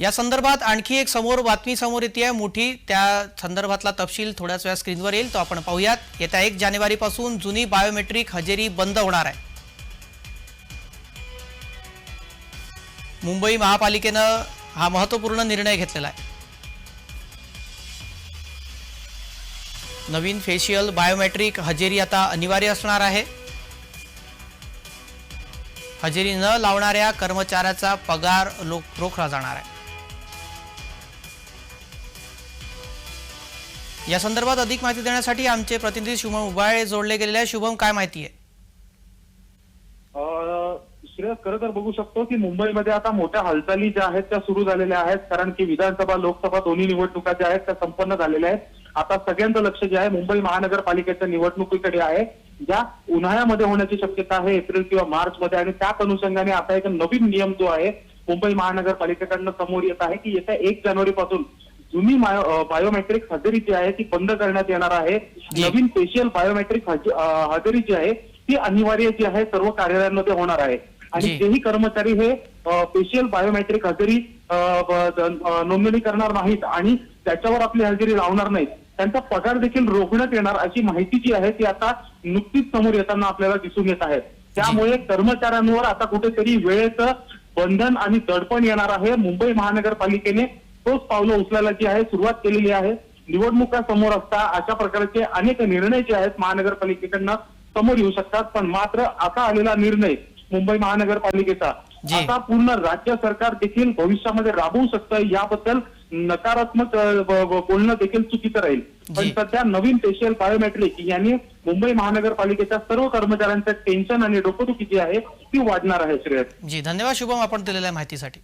या संदर्भात आणखी एक समोर बातमी समोर येते आहे. मोठी त्या संदर्भातला तपशील थोड्याच वेळा स्क्रीनवर येईल तो आपण पाहूयात. येत्या एक जानेवारीपासून जुनी बायोमेट्रिक हजेरी बंद होणार आहे. मुंबई महापालिकेनं हा महत्त्वपूर्ण निर्णय घेतलेला आहे. नवीन फेशियल बायोमेट्रिक हजेरी आता अनिवार्य असणार आहे. हजेरी न लावणाऱ्या कर्मचाऱ्याचा पगार लोक रोखला जाणार आहे. या संदर्भात अधिक माहिती देण्यासाठी आमचे प्रतिनिधी शुभम उबाळे जोडले गेलेले आहे शुभम काय माहिती आहे? श्रेयस खरं तर बघू शकतो की मुंबईमध्ये आता मोठ्या हालचाली ज्या आहेत त्या सुरू झालेल्या आहेत. कारण की विधानसभा लोकसभा दोन्ही निवडणुका ज्या आहेत त्या संपन्न झालेल्या आहेत. आता सगळ्यांचं लक्ष जे आहे मुंबई महानगरपालिकेच्या निवडणुकीकडे आहे. ज्या उन्हाळ्यामध्ये होण्याची शक्यता आहे एप्रिल किंवा मार्च मध्ये आणि त्याच अनुषंगाने आता एक नवीन नियम जो आहे मुंबई महानगरपालिकेकडनं समोर येत आहे की येत्या एक जानेवारी पासून जुनी बायोमेट्रिक हजेरी जी आहे ती बंद करण्यात येणार आहे. नवीन स्पेशल बायोमेट्रिक हजेरी जी आहे ती अनिवार्य जी आहे सर्व कार्यालयांमध्ये होणार आहे. आणि. जेही कर्मचारी हे स्पेशल बायोमेट्रिक हजेरी नोंदणी करणार नाहीत आणि त्याच्यावर आपली हजेरी लावणार नाहीत त्यांचा पगार देखील रोखण्यात येणार अशी माहिती जी आहे ती आता नुकतीच समोर येताना आपल्याला दिसून येत आहे. त्यामुळे कर्मचाऱ्यांवर आता कुठेतरी वेळेचं बंधन आणि दडपण येणार आहे. मुंबई महानगरपालिकेने तोच पावलं उचलायला जी आहे सुरुवात केलेली आहे. निवडणुका समोर असता अशा प्रकारचे अनेक निर्णय जे आहेत महानगरपालिकेकडनं समोर येऊ शकतात. पण मात्र आता आलेला निर्णय मुंबई महानगरपालिकेचा. आता पूर्ण राज्य सरकार देखील भविष्यामध्ये राबवू शकतं याबद्दल नकारात्मक बोलणं देखील चुकीचं राहील. पण. सध्या नवीन स्पेशल बायोमेट्रिक यांनी मुंबई महानगरपालिकेच्या सर्व कर्मचाऱ्यांचं टेन्शन आणि डोकदुखी जी आहे ती वाढणार आहे श्रेयस. जी धन्यवाद शुभम आपण दिलेल्या माहितीसाठी.